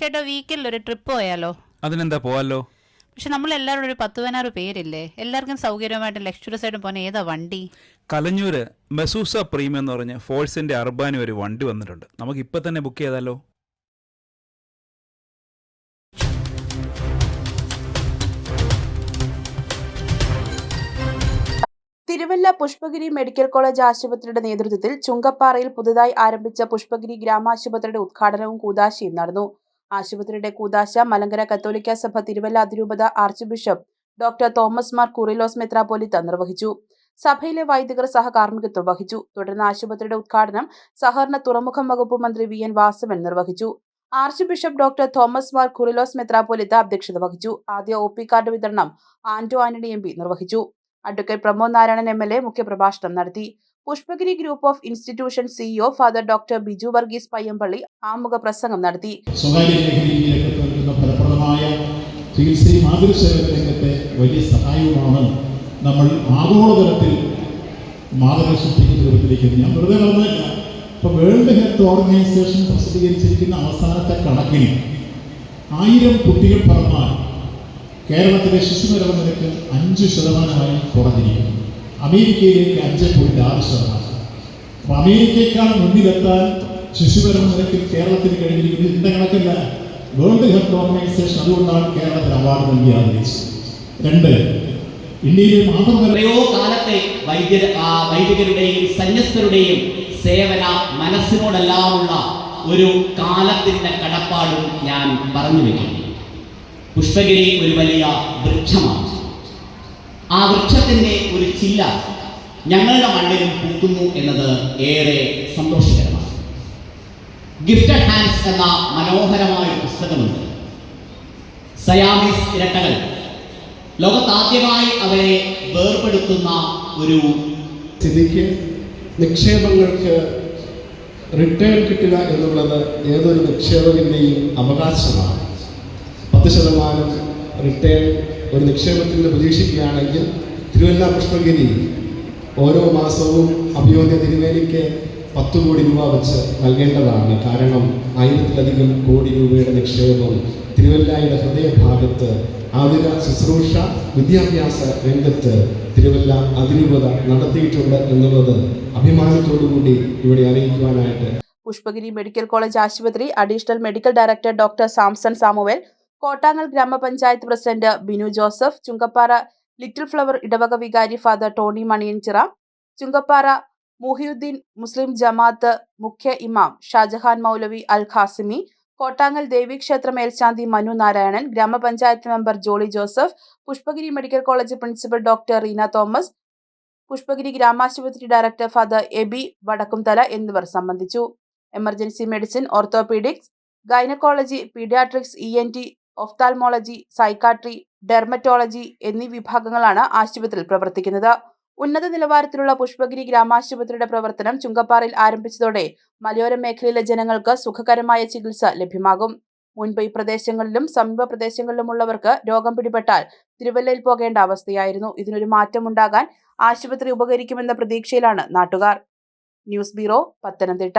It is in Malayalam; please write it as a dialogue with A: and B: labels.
A: ചേട്ടാ വീക്കിൽ ഒരു ട്രിപ്പ് പോയാലോ?
B: അതിനെന്താ പോവാലോ?
A: പക്ഷെ നമ്മൾ എല്ലാവരും ഒരു പത്ത് പതിനാറ് പേരില്ലേ? എല്ലാവർക്കും സൗകര്യമായിട്ട് ലക്ഷറസ് ആയിട്ട് പോകാൻ ഏതാ വണ്ടി?
B: കലഞ്ഞൂര് മെസൂസ പ്രീമിയം എന്ന് പറഞ്ഞ ഫോഴ്സിന്റെ അർബാനി ഒരു വണ്ടി വന്നിട്ടുണ്ട്. നമുക്ക് ഇപ്പൊ തന്നെ ബുക്ക് ചെയ്താലോ?
C: തിരുവല്ല പുഷ്പഗിരി മെഡിക്കൽ കോളേജ് ആശുപത്രിയുടെ നേതൃത്വത്തിൽ ചുങ്കപ്പാറയിൽ പുതുതായി ആരംഭിച്ച പുഷ്പഗിരി ഗ്രാമാശുപത്രിയുടെ ഉദ്ഘാടനവും കൂതാശിയും നടന്നു. ആശുപത്രിയുടെ കൂതാശ മലങ്കര കത്തോലിക്ക സഭ തിരുവല്ല അതിരൂപത archbishop doctor Thomas Mar Kurilos മെത്രാപോലിത്ത നിർവഹിച്ചു. സഭയിലെ വൈദികർ സഹകാർമ്മികത്വം വഹിച്ചു. തുടർന്ന് ആശുപത്രിയുടെ ഉദ്ഘാടനം സഹകരണ തുറമുഖം വകുപ്പ് മന്ത്രി വി എൻ വാസവൻ നിർവഹിച്ചു. Archbishop doctor Thomas Mar Kurilos മെത്രാപോലിത്ത അധ്യക്ഷത വഹിച്ചു. ആദ്യ ഒ പി കാർഡ് വിതരണം ആന്റോ ആന്റണി എം നിർവഹിച്ചു. Advocate Pramod Narayanan M L A മുഖ്യപ്രഭാഷണം നടത്തി. Pushpagiri group of institution CEO father doctor Biju Varghese Payyampally ആമുഖ പ്രസംഗം നടത്തി.
D: ചികിത്സയും മാതൃസേവന രംഗത്തെ വലിയ സഹായവുമാണ് നമ്മൾ ആഗോളതലത്തിൽ സൃഷ്ടിക്കുന്ന രൂപത്തിലേക്ക് ഞാൻ വെറുതെ പറഞ്ഞില്ല ഇപ്പോൾ വേൾഡ് ഹെൽത്ത് ഓർഗനൈസേഷൻ പ്രസിദ്ധീകരിച്ചിരിക്കുന്ന അവസാനത്തെ കണക്കിൽ ആയിരം കുട്ടികൾ പറഞ്ഞാൽ കേരളത്തിലെ ശിശുമരണ നിരക്ക് അഞ്ച് ശതമാനമായി കുറഞ്ഞിരിക്കുന്നു. അമേരിക്കയിലേക്ക് അഞ്ച് പോയിന്റ് ആറ് ശതമാനം അപ്പൊ അമേരിക്കയെക്കാൾ മുന്നിലെത്താൻ ശിശുമരണ നിരക്കിൽ കേരളത്തിന് കഴിഞ്ഞിരിക്കുന്നത് ഇന്ന കണക്കല്ല. വേൾഡ് ഹെൽത്ത് ഓർഗനൈസേഷൻ അതുകൊണ്ടാണ് കേരളത്തിന് അവാർഡ് നൽകി ആദരിച്ചത് രണ്ട് ഇന്ത്യയിലെ മാത്രമല്ല
E: എത്രയോ കാലത്തെ വൈദ്യർ വൈദികരുടെയും സന്യസ്തരുടെയും സേവന മനസ്സിനോടെല്ലാമുള്ള ഒരു കാലത്തിന്റെ കടപ്പാടും ഞാൻ പറഞ്ഞു വെക്കുന്നു. പുഷ്പഗിരി ഒരു വലിയ വൃക്ഷമാണ്. ആ വൃക്ഷത്തിന്റെ ഒരു ചില്ല ഞങ്ങളുടെ മണ്ണിലും പൂക്കുന്നു എന്നത് ഏറെ സന്തോഷകരമാണ്. ഗിഫ്റ്റഡ് ഹാൻഡ്സ് എന്ന മനോഹരമായ പുസ്തകമുണ്ട്. സയാമിസ് ഇരട്ടകൾ. ലോകത്താദ്യമായി അവരെ വേർപെടുത്തുന്ന ഒരു
F: സ്ഥിതിക്ക് നിക്ഷേപങ്ങൾക്ക് റിട്ടേൺ കിട്ടുക എന്നുള്ളത് ഏതൊരു നിക്ഷേപകന്റെയും അവകാശമാണ്. പത്ത് ശതമാനം റിട്ടേൺ ഒരു നിക്ഷേപത്തിൽ നിന്ന് പ്രതീക്ഷിക്കുകയാണെങ്കിൽ തിരുവല്ല പുഷ്പഗിരി ഓരോ മാസവും അഭിയോഗ്യ തിരുവേലിക്ക് പത്ത് കോടി രൂപ വെച്ച് നൽകേണ്ടതാണ്. കാരണം ആയിരത്തിലധികം കോടി രൂപയുടെ നിക്ഷേപം തിരുവല്ലയുടെ ഹൃദയഭാഗത്ത് ആതുര ശുശ്രൂഷ വിദ്യാഭ്യാസ രംഗത്ത് തിരുവല്ല അതിരൂപത നടത്തിയിട്ടുണ്ട് എന്നുള്ളത് അഭിമാനത്തോടുകൂടി ഇവിടെ അറിയിക്കുവാനായിട്ട്.
C: പുഷ്പഗിരി മെഡിക്കൽ കോളേജ് ആശുപത്രി additional medical director doctor Samson Samuel Kottangal ഗ്രാമപഞ്ചായത്ത് president Binu Joseph Chungappara little flower ഇടവക വികാരി ഫാദർ ടോണി മണിയൻചിറ ചുങ്കപ്പാറ മുഹിയുദ്ദീൻ മുസ്ലിം ജമാഅത്ത് മുഖ്യ ഇമാം ഷാജഹാൻ മൗലവി അൽ ഖാസിമി കോട്ടാങ്ങൽ ദേവീക്ഷേത്ര മേൽശാന്തി മനു നാരായണൻ ഗ്രാമപഞ്ചായത്ത് member Jolly Joseph Pushpagiri medical college principal doctor Reena Thomas Pushpagiri ഗ്രാമാശുപത്രി director father Aby Vadakkumthala എന്നിവർ സംബന്ധിച്ചു. Emergency medicine orthopaedics gynaecology paediatrics E N T ophthalmology psychiatry dermatology എന്നീ വിഭാഗങ്ങളാണ് ആശുപത്രിയിൽ പ്രവർത്തിക്കുന്നത്. ഉന്നത നിലവാരത്തിലുള്ള പുഷ്പഗിരി ഗ്രാമാശുപത്രിയുടെ പ്രവർത്തനം ചുങ്കപ്പാറയിൽ ആരംഭിച്ചതോടെ മലയോര മേഖലയിലെ ജനങ്ങൾക്ക് സുഖകരമായ ചികിത്സ ലഭ്യമാകും. മുൻപ് ഈ പ്രദേശങ്ങളിലും സമീപ പ്രദേശങ്ങളിലുമുള്ളവർക്ക് രോഗം പിടിപെട്ടാൽ തിരുവല്ലയിൽ പോകേണ്ട അവസ്ഥയായിരുന്നു. ഇതിനൊരു മാറ്റമുണ്ടാകാൻ ആശുപത്രി ഉപകരിക്കുമെന്ന പ്രതീക്ഷയിലാണ് നാട്ടുകാർ. News bureau Pathanamthitta.